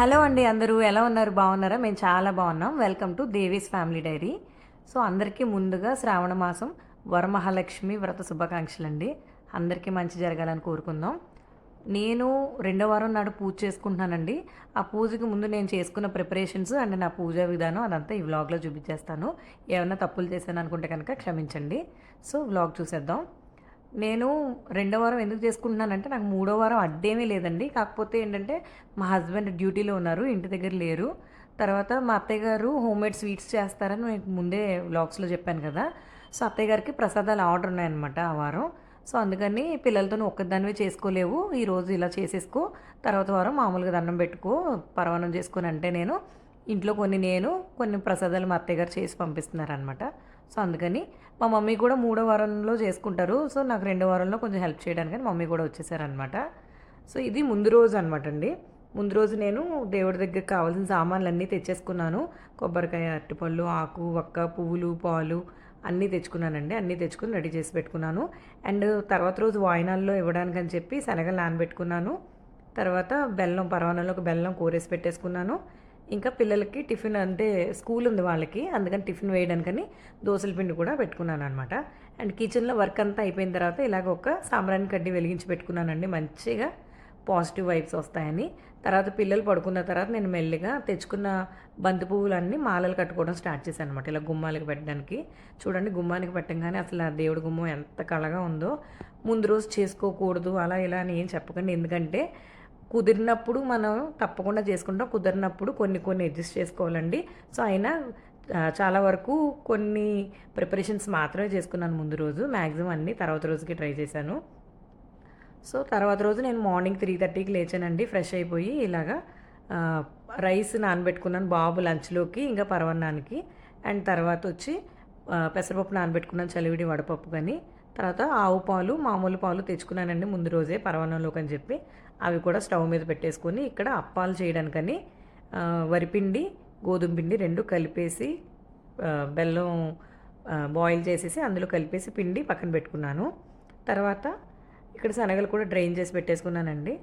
Hello అండి అందరూ ఎలా ఉన్నారు? బాగున్నారా? మేము చాలా బాగున్నాం. Welcome to Devi's family diary. So అందరికీ ముందుగా శ్రావణ మాసం వరమహాలక్ష్మి వ్రత శుభాకాంక్షలు అండి అందరికీ మంచి జరగాలని కోరుకుందాం. నేను రెండో వారం నాడు పూజ చేసుకుంటున్నానండి. ఆ పూజకి ముందు నేను చేసుకున్న ప్రిపరేషన్స్ అండ్ నా పూజా విధానం అదంతా ఈ వ్లాగ్లో చూపించేస్తాను. ఏమైనా తప్పులు చేశాను అనుకుంటే కనుక క్షమించండి. సో వ్లాగ్ చూసేద్దాం. నేను రెండో వారం ఎందుకు చేసుకుంటున్నానంటే నాకు మూడో వారం అడ్డేమీ లేదండి. కాకపోతే ఏంటంటే మా హస్బెండ్ డ్యూటీలో ఉన్నారు ఇంటి దగ్గర లేరు. తర్వాత మా అత్తయ్య గారు హోమ్మేడ్ స్వీట్స్ చేస్తారని నేను ముందే వ్లాగ్స్లో చెప్పాను కదా. సో అత్తయ్య గారికి ప్రసాదాలు ఆర్డర్ ఉన్నాయన్నమాట ఆ వారం. సో అందుకని పిల్లలతో ఒక్కదానివే చేసుకోలేవు. ఈరోజు ఇలా చేసేసుకో తర్వాత వారం మామూలుగా దండం పెట్టుకో పరవానం చేసుకొని అంటే నేను ఇంట్లో కొన్ని నేను కొన్ని ప్రసాదాలు మా అత్తయ్య గారు చేసి పంపిస్తున్నారనమాట సో అందుకని మా మమ్మీ కూడా మూడో వారంలో చేసుకుంటారు. సో నాకు రెండో వారంలో కొంచెం హెల్ప్ చేయడానికి మమ్మీ కూడా వచ్చేసారనమాట సో ఇది ముందు రోజు అనమాట అండి. ముందు రోజు నేను దేవుడి దగ్గర కావాల్సిన సామాన్లు అన్నీ తెచ్చేసుకున్నాను. కొబ్బరికాయ అరటిపళ్ళు ఆకు వక్క పువ్వులు పాలు అన్నీ తెచ్చుకున్నానండి. అన్నీ తెచ్చుకుని రెడీ చేసి పెట్టుకున్నాను. అండ్ తర్వాత రోజు వాయినాల్లో ఇవ్వడానికని చెప్పి శనగలు నానబెట్టుకున్నాను. తర్వాత బెల్లం పరవానంలో ఒక బెల్లం కూరేసి పెట్టేసుకున్నాను. ఇంకా పిల్లలకి టిఫిన్ అంటే స్కూల్ ఉంది వాళ్ళకి అందుకని టిఫిన్ వేయడానికని దోశల పిండి కూడా పెట్టుకున్నాను అనమాట అండ్ కిచెన్లో వర్క్ అంతా అయిపోయిన తర్వాత ఇలాగ ఒక సాంబ్రాణి కడ్డీ వెలిగించి పెట్టుకున్నానండి. మంచిగా పాజిటివ్ వైబ్స్ వస్తాయని. తర్వాత పిల్లలు పడుకున్న తర్వాత నేను మెల్లిగా తెచ్చుకున్న బంతి పువ్వులన్నీ మాలలు కట్టుకోవడం స్టార్ట్ చేశాను అనమాట ఇలా గుమ్మాలకి పెట్టడానికి. చూడండి గుమ్మానికి పెట్టంగానే అసలు ఆ దేవుడి గుమ్మం ఎంత కళగా ఉందో. ముందు రోజు చేసుకోకూడదు అలా ఇలా అని ఏం చెప్పకండి. ఎందుకంటే కుదిరినప్పుడు మనం తప్పకుండా చేసుకుంటాం. కుదిరినప్పుడు కొన్ని కొన్ని అడ్జస్ట్ చేసుకోవాలండి. సో అయినా చాలా వరకు కొన్ని ప్రిపరేషన్స్ మాత్రమే చేసుకున్నాను ముందు రోజు. మ్యాక్సిమం అన్నీ తర్వాత రోజుకి ట్రై చేశాను. సో తర్వాత రోజు నేను మార్నింగ్ త్రీ థర్టీకి లేచానండి. ఫ్రెష్ అయిపోయి ఇలాగా రైస్ నానబెట్టుకున్నాను బాబు లంచ్లోకి ఇంకా పరవన్నానికి అండ్ తర్వాత వచ్చి పెసరపప్పు నానబెట్టుకున్నాను చలివిడి వడపప్పు కానీ. తర్వాత ఆవు పాలు మామూలు పాలు తెచ్చుకున్నానండి ముందు రోజే పరవన్నంలోకి అని చెప్పి. అవి కూడా స్టవ్ మీద పెట్టేసుకొని ఇక్కడ అప్పాలు చేయడానికని వరిపిండి గోధుమ పిండి రెండు కలిపేసి బెల్లం బాయిల్ చేసేసి అందులో కలిపేసి పిండి పక్కన పెట్టుకున్నాను. తర్వాత ఇక్కడ శనగలు కూడా డ్రైన్ చేసి పెట్టేసుకున్నానండి.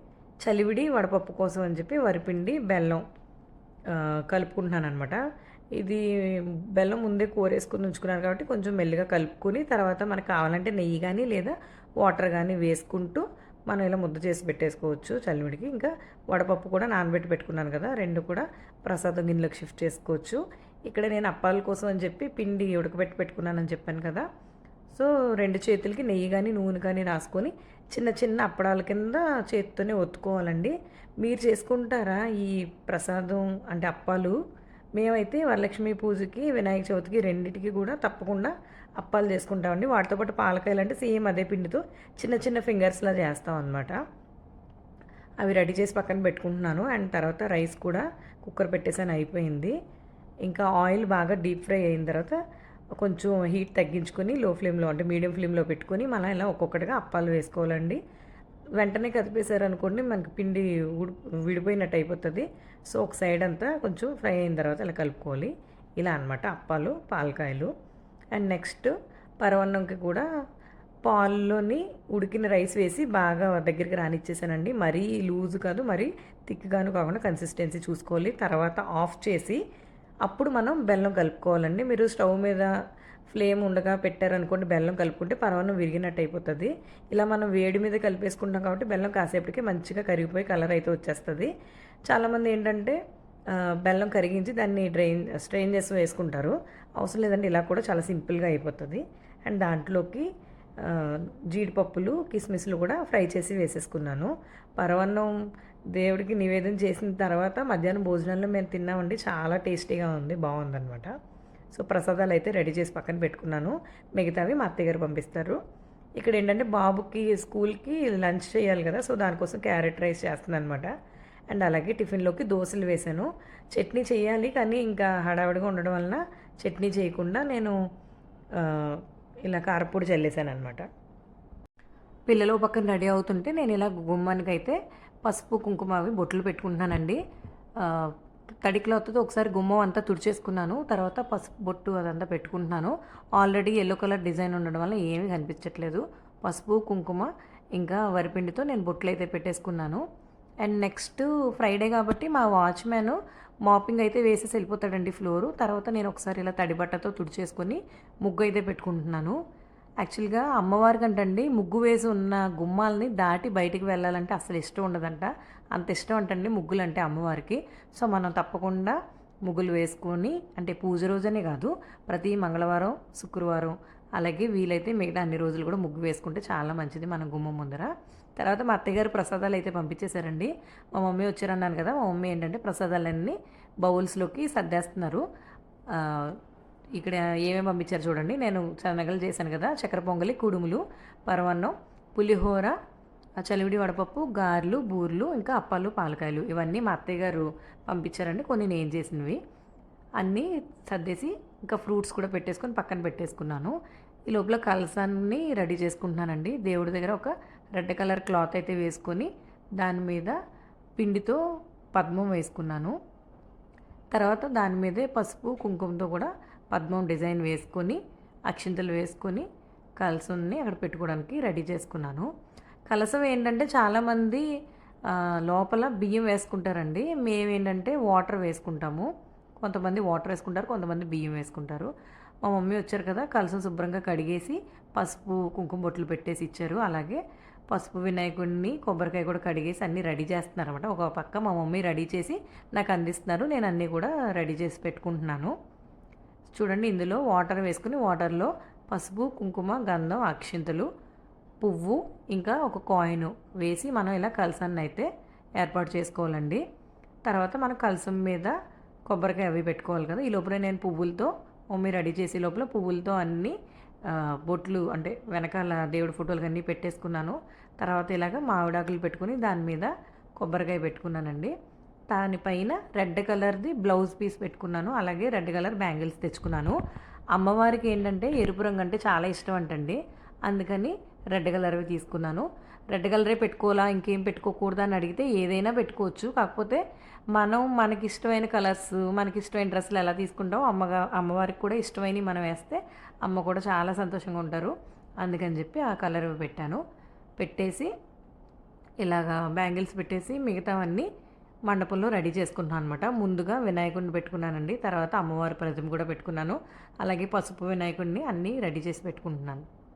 చలివిడి వడపప్పు కోసం అని చెప్పి వరిపిండి బెల్లం కలుపుకుంటున్నాను అనమాట ఇది బెల్లం ముందే కూరేసుకుని ఉంచుకున్నాను కాబట్టి కొంచెం మెల్లిగా కలుపుకొని తర్వాత మనకు కావాలంటే నెయ్యి కానీ లేదా వాటర్ కానీ వేసుకుంటూ మనం ఇలా ముద్ద చేసి పెట్టేసుకోవచ్చు చలివిడికి. ఇంకా వడపప్పు కూడా నానబెట్టి పెట్టుకున్నాను కదా రెండు కూడా ప్రసాదం గిన్నెలకు షిఫ్ట్ చేసుకోవచ్చు. ఇక్కడ నేను అప్పాల కోసం అని చెప్పి పిండి ఉడకబెట్టి పెట్టుకున్నానని చెప్పాను కదా. సో రెండు చేతులకి నెయ్యి కానీ నూనె కానీ రాసుకొని చిన్న చిన్న అప్పడాల కింద చేతితోనే ఒత్తుకోవాలండి. మీరు చేసుకుంటారా ఈ ప్రసాదం? అంటే అప్పాలు మేమైతే వరలక్ష్మి పూజకి వినాయక చవితికి రెండింటికి కూడా తప్పకుండా అప్పాలు చేసుకుంటామండి. వాటితో పాటు పాలకాయలు అంటే సేమ్ అదే పిండితో చిన్న చిన్న ఫింగర్స్లా చేస్తాం అనమాట అవి రెడీ చేసి పక్కన పెట్టుకుంటున్నాను. అండ్ తర్వాత రైస్ కూడా కుక్కర్ పెట్టేసాను అయిపోయింది. ఇంకా ఆయిల్ బాగా డీప్ ఫ్రై అయిన తర్వాత కొంచెం హీట్ తగ్గించుకొని లో ఫ్లేమ్లో అంటే మీడియం ఫ్లేమ్లో పెట్టుకొని మనం ఇలా ఒక్కొక్కటిగా అప్పాలు వేసుకోవాలండి. వెంటనే కదిపేశారనుకోండి మనకి పిండి విడిపోయినట్టు అయిపోతుంది. సో ఒక సైడ్ అంతా కొంచెం ఫ్రై అయిన తర్వాత ఇలా కలుపుకోవాలి. ఇలా అనమాట అప్పాలు పాలకాయలు. అండ్ నెక్స్ట్ పరవన్నంకి కూడా పాల్లోని ఉడికిన రైస్ వేసి బాగా దగ్గరికి రానిచ్చేసానండి. మరీ లూజ్ కాదు మరీ థిక్గాను కాకుండా కన్సిస్టెన్సీ చూసుకోవాలి. తర్వాత ఆఫ్ చేసి అప్పుడు మనం బెల్లం కలుపుకోవాలండి. మీరు స్టవ్ మీద ఫ్లేమ్ ఉండగా పెట్టారనుకోండి బెల్లం కలుపుకుంటే పరవన్నం విరిగినట్టు అయిపోతుంది ఇలా మనం వేడి మీద కలిపేసుకుంటాం కాబట్టి బెల్లం కాసేపటికి మంచిగా కరిగిపోయి కలర్ అయితే వచ్చేస్తుంది. చాలామంది ఏంటంటే బెల్లం కరిగించి దాన్ని డ్రైన్ స్ట్రెయిన్ చేసి వేసుకుంటారు. అవసరం లేదండి ఇలా కూడా చాలా సింపుల్గా అయిపోతుంది. అండ్ దాంట్లోకి జీడిపప్పులు కిస్మిస్లు కూడా ఫ్రై చేసి వేసేసుకున్నాను. పరవన్నం దేవుడికి నివేదన చేసిన తర్వాత మధ్యాహ్నం భోజనంలో మేము తిన్నామండి. చాలా టేస్టీగా ఉంది బాగుందన్నమాట. సో ప్రసాదాలు అయితే రెడీ చేసి పక్కన పెట్టుకున్నాను. మిగతావి మా అత్తయ్య గారు పంపిస్తారు. ఇక్కడ ఏంటంటే బాబుకి స్కూల్కి లంచ్ చేయాలి కదా సో దానికోసం క్యారెట్ రైస్ చేస్తుంది అనమాట అండ్ అలాగే టిఫిన్లోకి దోశలు వేశాను. చట్నీ చేయాలి కానీ ఇంకా హడావిడిగా ఉండడం వలన చట్నీ చేయకుండా నేను ఇలా కారపొడి చల్లేసాను అనమాట పిల్లలు పక్కన రెడీ అవుతుంటే నేను ఇలా గుమ్మానికి అయితే పసుపు కుంకుమ అవి బొట్లు పెట్టుకుంటున్నానండి. తడి క్లాత్తో ఒకసారి గుమ్మం అంతా తుడిచేసుకున్నాను తర్వాత పసుపు బొట్టు అదంతా పెట్టుకుంటున్నాను. ఆల్రెడీ ఎల్లో కలర్ డిజైన్ ఉండడం వల్ల ఏమీ కనిపించట్లేదు. పసుపు కుంకుమ ఇంకా వరిపిండితో నేను బొట్లు అయితే పెట్టేసుకున్నాను. అండ్ నెక్స్ట్ ఫ్రైడే కాబట్టి మా వాచ్మ్యాన్ మాపింగ్ అయితే వేసేసి వెళ్ళిపోతాడండి ఫ్లోరు తర్వాత నేను ఒకసారి ఇలా తడి బట్టతో తుడిచేసుకొని ముగ్గు అయితే పెట్టుకుంటున్నాను. యాక్చువల్గా అమ్మవారికి అంటండి ముగ్గు వేసి ఉన్న గుమ్మాలని దాటి బయటికి వెళ్ళాలంటే అసలు ఇష్టం ఉండదంట. అంత ఇష్టం అంటండి ముగ్గులు అంటే అమ్మవారికి. సో మనం తప్పకుండా ముగ్గులు వేసుకొని అంటే పూజ రోజనే కాదు ప్రతి మంగళవారం శుక్రవారం అలాగే వీలైతే మిగతా అన్ని రోజులు కూడా ముగ్గు వేసుకుంటే చాలా మంచిది మన గుమ్మం ముందర. తర్వాత మా అత్తయ్యగారు ప్రసాదాలు అయితే పంపించేశారండి. మా మమ్మీ వచ్చారన్నాను కదా మా మమ్మీ ఏంటంటే ప్రసాదాలన్నీ బౌల్స్లోకి సర్దేస్తున్నారు. ఇక్కడ ఏమేమి పంపించారు చూడండి. నేను చనగలు చేశాను కదా. చక్కెర పొంగలి కుడుములు పరవన్నం పులిహోర చలివిడి వడపప్పు గారెలు బూర్లు ఇంకా అప్పాలు పాలకాయలు ఇవన్నీ మా అత్తయ్య గారు పంపించారండి. కొన్ని నేను చేసినవి. అన్నీ సర్దేసి ఇంకా ఫ్రూట్స్ కూడా పెట్టేసుకొని పక్కన పెట్టేసుకున్నాను. ఈ లోపల కలసాన్ని రెడీ చేసుకుంటున్నానండి. దేవుడి దగ్గర ఒక రెడ్ కలర్ క్లాత్ అయితే వేసుకొని దాని మీద పిండితో పద్మం వేసుకున్నాను. తర్వాత దాని మీదే పసుపు కుంకుమతో కూడా పద్మం డిజైన్ వేసుకొని అక్షింతలు వేసుకొని కలసుని అక్కడ పెట్టుకోవడానికి రెడీ చేసుకున్నాను. కలసం ఏంటంటే చాలామంది లోపల బియ్యం వేసుకుంటారండి. మేమేంటంటే వాటర్ వేసుకుంటాము. కొంతమంది వాటర్ వేసుకుంటారు కొంతమంది బియ్యం వేసుకుంటారు. మా మమ్మీ వచ్చారు కదా కలసం శుభ్రంగా కడిగేసి పసుపు కుంకుమ బొట్లు పెట్టేసి ఇచ్చారు. అలాగే పసుపు వినాయకుడిని కొబ్బరికాయ కూడా కడిగేసి అన్నీ రెడీ చేస్తున్నారు అనమాట ఒక పక్క మా మమ్మీ రెడీ చేసి నాకు అందిస్తున్నారు. నేను అన్నీ కూడా రెడీ చేసి పెట్టుకుంటున్నాను. చూడండి ఇందులో వాటర్ వేసుకుని వాటర్లో పసుపు కుంకుమ గంధం అక్షింతలు పువ్వు ఇంకా ఒక కాయిన్ వేసి మనం ఇలా కలసాన్ని అయితే ఏర్పాటు చేసుకోవాలండి. తర్వాత మనం కలసం మీద కొబ్బరికాయ అవి పెట్టుకోవాలి కదా ఈ లోపల నేను పువ్వులతో మమ్మీ రెడీ చేసే లోపల పువ్వులతో అన్నీ బొట్లు అంటే వెనకాల దేవుడి ఫోటోలు అన్నీ పెట్టేసుకున్నాను. తర్వాత ఇలాగ మామిడాకులు పెట్టుకుని దాని మీద కొబ్బరికాయ పెట్టుకున్నానండి. దానిపైన రెడ్ కలర్ది బ్లౌజ్ పీస్ పెట్టుకున్నాను. అలాగే రెడ్ కలర్ బ్యాంగిల్స్ తెచ్చుకున్నాను. అమ్మవారికి ఏంటంటే ఎరుపు రంగు అంటే చాలా ఇష్టం అంటండి. అందుకని రెడ్ కలర్వి తీసుకున్నాను. రెడ్ కలరే పెట్టుకోవాలా? ఇంకేం పెట్టుకోకూడదు అని అడిగితే ఏదైనా పెట్టుకోవచ్చు. కాకపోతే మనం మనకి ఇష్టమైన కలర్స్ మనకి ఇష్టమైన డ్రెస్సులు ఎలా తీసుకుంటాం అమ్మగా అమ్మవారికి కూడా ఇష్టమైనవి మనం వేస్తే అమ్మ కూడా చాలా సంతోషంగా ఉంటారు. అందుకని చెప్పి ఆ కలర్ పెట్టాను. పెట్టేసి ఇలాగా బ్యాంగిల్స్ పెట్టేసి మిగతావన్నీ మండపంలో రెడీ చేసుకుంటున్నాను అనమాట ముందుగా వినాయకుడిని పెట్టుకున్నానండి. తర్వాత అమ్మవారి ప్రతిమ కూడా పెట్టుకున్నాను. అలాగే పసుపు వినాయకుడిని అన్నీ రెడీ చేసి పెట్టుకుంటున్నాను.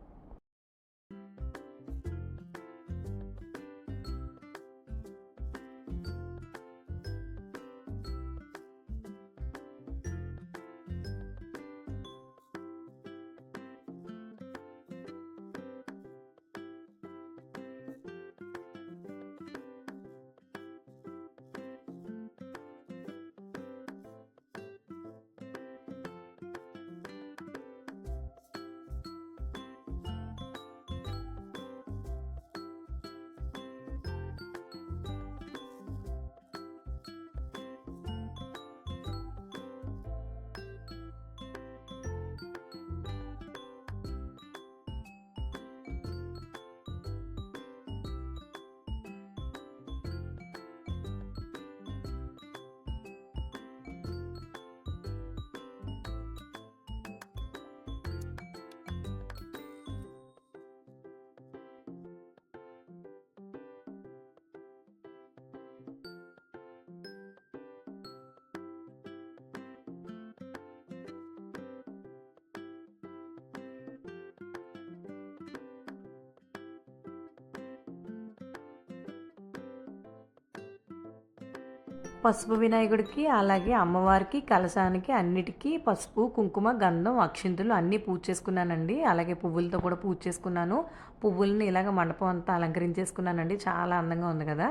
పసుపు వినాయకుడికి అలాగే అమ్మవారికి కలశానికి అన్నిటికీ పసుపు కుంకుమ గంధం అక్షింతలు అన్నీ పూజ చేసుకున్నానండి. అలాగే పువ్వులతో కూడా పూజ చేసుకున్నాను. పువ్వుల్ని ఇలాగ మండపం అంతా అలంకరించేసుకున్నానండి. చాలా అందంగా ఉంది కదా.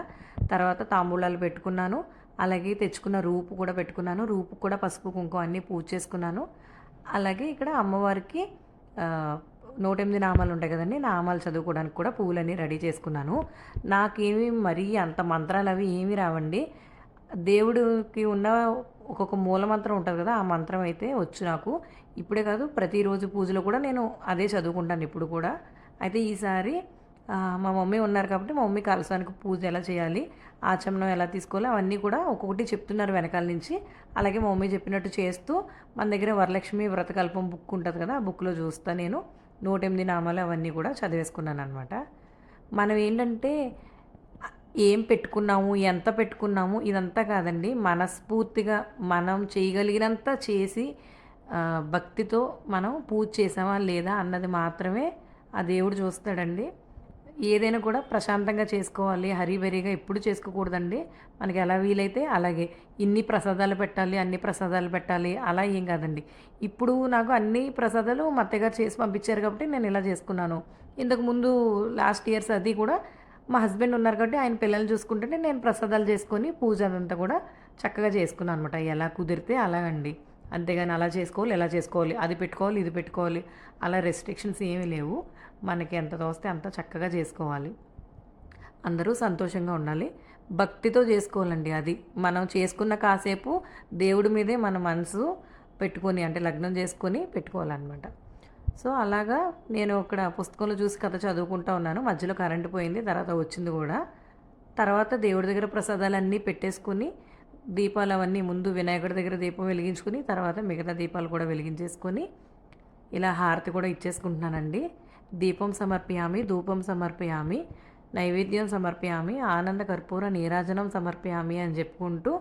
తర్వాత తాంబూలాలు పెట్టుకున్నాను. అలాగే తెచ్చుకున్న రూపు కూడా పెట్టుకున్నాను. రూపు కూడా పసుపు కుంకుమ అన్నీ పూజ చేసుకున్నాను. అలాగే ఇక్కడ అమ్మవారికి నూట ఎనిమిది నామాలు ఉంటాయి కదండి. నామాలు చదువుకోవడానికి కూడా పువ్వులన్నీ రెడీ చేసుకున్నాను. నాకేమి మరీ అంత మంత్రాలు అవి ఏమీ రావండి. దేవుడికి ఉన్న ఒక్కొక్క మూల మంత్రం ఉంటుంది కదా ఆ మంత్రం అయితే వచ్చు నాకు. ఇప్పుడే కాదు ప్రతిరోజు పూజలో కూడా నేను అదే చదువుకుంటాను ఇప్పుడు కూడా. అయితే ఈసారి మా మమ్మీ ఉన్నారు కాబట్టి మా మమ్మీ కలసానికి పూజ ఎలా చేయాలి ఆచమనం ఎలా తీసుకోవాలి అవన్నీ కూడా ఒక్కొక్కటి చెప్తున్నారు వెనకాల నుంచి. అలాగే మా మమ్మీ చెప్పినట్టు చేస్తూ మన దగ్గర వరలక్ష్మి వ్రతకల్పం బుక్ ఉంటుంది కదా ఆ బుక్లో చూస్తా నేను. నూట ఎనిమిది నామాలు అవన్నీ కూడా చదివేసుకున్నాను అనమాట మనం ఏంటంటే ఏం పెట్టుకున్నాము ఎంత పెట్టుకున్నాము ఇదంతా కాదండి. మనస్ఫూర్తిగా మనం చేయగలిగినంత చేసి భక్తితో మనం పూజ చేసామా లేదా అన్నది మాత్రమే ఆ దేవుడు చూస్తాడండి. ఏదైనా కూడా ప్రశాంతంగా చేసుకోవాలి హరిబరిగా ఎప్పుడు చేసుకోకూడదండి. మనకి ఎలా వీలైతే అలాగే. ఇన్ని ప్రసాదాలు పెట్టాలి అన్ని ప్రసాదాలు పెట్టాలి అలా ఏం కాదండి. ఇప్పుడు నాకు అన్ని ప్రసాదాలు మా అత్తగారు చేసి పంపించారు కాబట్టి నేను ఇలా చేసుకున్నాను. ఇంతకుముందు లాస్ట్ ఇయర్స్ అది కూడా మా హస్బెండ్ ఉన్నారు కాబట్టి ఆయన పిల్లల్ని చూసుకుంటుంటే నేను ప్రసాదాలు చేసుకొని పూజ అదంతా కూడా చక్కగా చేసుకున్నాను అనమాట ఎలా కుదిరితే అలాగండి. అంతేగాని అలా చేసుకోవాలి ఎలా చేసుకోవాలి అది పెట్టుకోవాలి ఇది పెట్టుకోవాలి అలా రెస్ట్రిక్షన్స్ ఏమీ లేవు. మనకి ఎంత తోస్తే అంత చక్కగా చేసుకోవాలి. అందరూ సంతోషంగా ఉండాలి. భక్తితో చేసుకోవాలండి అది. మనం చేసుకున్న కాసేపు దేవుడి మీదే మన మనసు పెట్టుకొని అంటే లగ్నం చేసుకొని పెట్టుకోవాలన్నమాట. సో అలాగా నేను ఇక్కడ పుస్తకంలో చూసి కథ చదువుకుంటా ఉన్నాను. మధ్యలో కరెంటు పోయింది తర్వాత వచ్చింది కూడా. తర్వాత దేవుడి దగ్గర ప్రసాదాలన్నీ పెట్టేసుకుని దీపాలు అవన్నీ ముందు వినాయకుడి దగ్గర దీపం వెలిగించుకుని తర్వాత మిగతా దీపాలు కూడా వెలిగించేసుకొని ఇలా హారతి కూడా ఇచ్చేసుకుంటున్నానండి. దీపం సమర్పయామి ధూపం సమర్పయామి నైవేద్యం సమర్పయామి ఆనంద కర్పూర నీరాజనం సమర్పయామి అని చెప్పుకుంటూ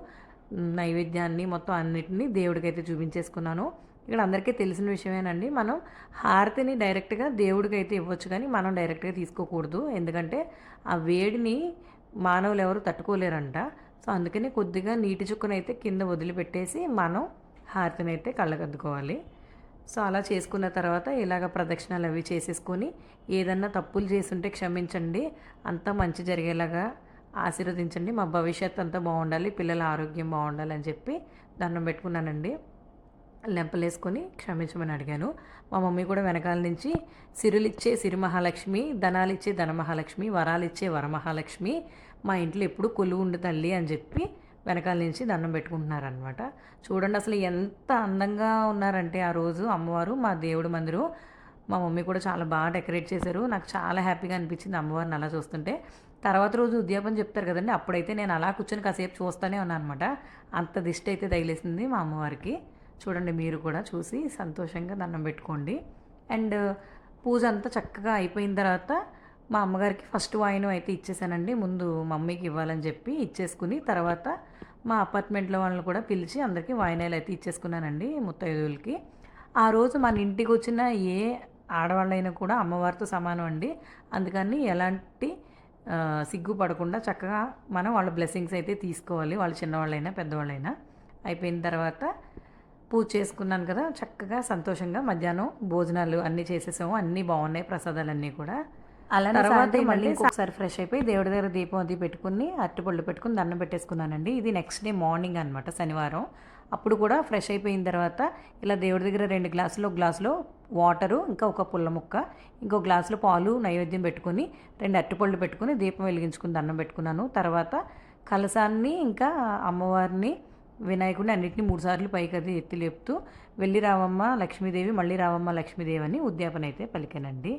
నైవేద్యాన్ని మొత్తం అన్నిటినీ దేవుడికైతే చూపించేసుకున్నాను. ఇక్కడ అందరికీ తెలిసిన విషయమేనండి. మనం హారతిని డైరెక్ట్గా దేవుడికి అయితే ఇవ్వచ్చు కానీ మనం డైరెక్ట్గా తీసుకోకూడదు. ఎందుకంటే ఆ వేడిని మానవులు ఎవరు తట్టుకోలేరంట. సో అందుకని కొద్దిగా నీటి చుక్కనైతే కింద వదిలిపెట్టేసి మనం హారతిని అయితే కళ్ళకద్దుకోవాలి. సో అలా చేసుకున్న తర్వాత ఇలాగ ప్రదక్షిణలు అవి చేసేసుకొని ఏదన్నా తప్పులు చేసుంటే క్షమించండి. అంతా మంచి జరిగేలాగా ఆశీర్వదించండి. మా భవిష్యత్ అంతా బాగుండాలి. పిల్లల ఆరోగ్యం బాగుండాలి అని చెప్పి దండం పెట్టుకున్నానండి. లెంపలేసుకొని క్షమించమని అడిగాను. మా మమ్మీ కూడా వెనకాల నుంచి సిరులిచ్చే సిరి మహాలక్ష్మి ధనాలిచ్చే ధనమహాలక్ష్మి వరాలిచ్చే వరమహాలక్ష్మి మా ఇంట్లో ఎప్పుడు కొలువు ఉండు తల్లి అని చెప్పి వెనకాల నుంచి దండం పెట్టుకుంటున్నారనమాట చూడండి అసలు ఎంత అందంగా ఉన్నారంటే ఆ రోజు అమ్మవారు మా దేవుడి మందిరం. మా మమ్మీ కూడా చాలా బాగా డెకరేట్ చేశారు. నాకు చాలా హ్యాపీగా అనిపించింది అమ్మవారిని అలా చూస్తుంటే. తర్వాత రోజు ఉద్యాపన చెప్తారు కదండి అప్పుడైతే నేను అలా కూర్చొని కాసేపు చూస్తూనే ఉన్నాను అనమాట అంత దిష్టి అయితే తగిలేసింది మా అమ్మవారికి. చూడండి మీరు కూడా చూసి సంతోషంగా దండం పెట్టుకోండి. అండ్ పూజ అంతా చక్కగా అయిపోయిన తర్వాత మా అమ్మగారికి ఫస్ట్ వాయినం అయితే ఇచ్చేసానండి. ముందు మమ్మీకి ఇవ్వాలని చెప్పి ఇచ్చేసుకుని తర్వాత మా అపార్ట్మెంట్లో వాళ్ళని కూడా పిలిచి అందరికీ వాయినాలు అయితే ఇచ్చేసుకున్నానండి ముత్తైదువులకి. ఆ రోజు మన ఇంటికి వచ్చిన ఏ ఆడవాళ్ళైనా కూడా అమ్మవారితో సమానం అండి. అందుకని ఎలాంటి సిగ్గు సిగ్గుపడకుండా చక్కగా మనం వాళ్ళ బ్లెస్సింగ్స్ అయితే తీసుకోవాలి వాళ్ళు చిన్నవాళ్ళైనా పెద్దవాళ్ళైనా. అయిపోయిన తర్వాత పూజ చేసుకున్నాను కదా చక్కగా సంతోషంగా మధ్యాహ్నం భోజనాలు అన్నీ చేసేసాము అన్నీ బాగున్నాయి ప్రసాదాలు అన్నీ కూడా. అలానే తర్వాత మళ్ళీ ఇంకొకసారి ఫ్రెష్ అయిపోయి దేవుడి దగ్గర దీపం అది పెట్టుకుని అరటిపళ్ళు పెట్టుకుని దండం పెట్టేసుకున్నానండి. ఇది నెక్స్ట్ డే మార్నింగ్ అనమాట శనివారం. అప్పుడు కూడా ఫ్రెష్ అయిపోయిన తర్వాత ఇలా దేవుడి దగ్గర రెండు గ్లాసులు ఒక గ్లాసులో వాటరు ఇంకా ఒక పుల్ల ముక్క ఇంకో గ్లాసులో పాలు నైవేద్యం పెట్టుకుని రెండు అరటిపళ్ళు పెట్టుకుని దీపం వెలిగించుకుని దండం పెట్టుకున్నాను. తర్వాత కలసాన్ని ఇంకా అమ్మవారిని వినాయకుడిని అన్నింటినీ మూడుసార్లు పైకి అది ఎత్తి లేపుతూ వెళ్ళి రావమ్మ లక్ష్మీదేవి మళ్ళీ రావమ్మ లక్ష్మీదేవి అని ఉద్యాపన అయితే పలికానండి.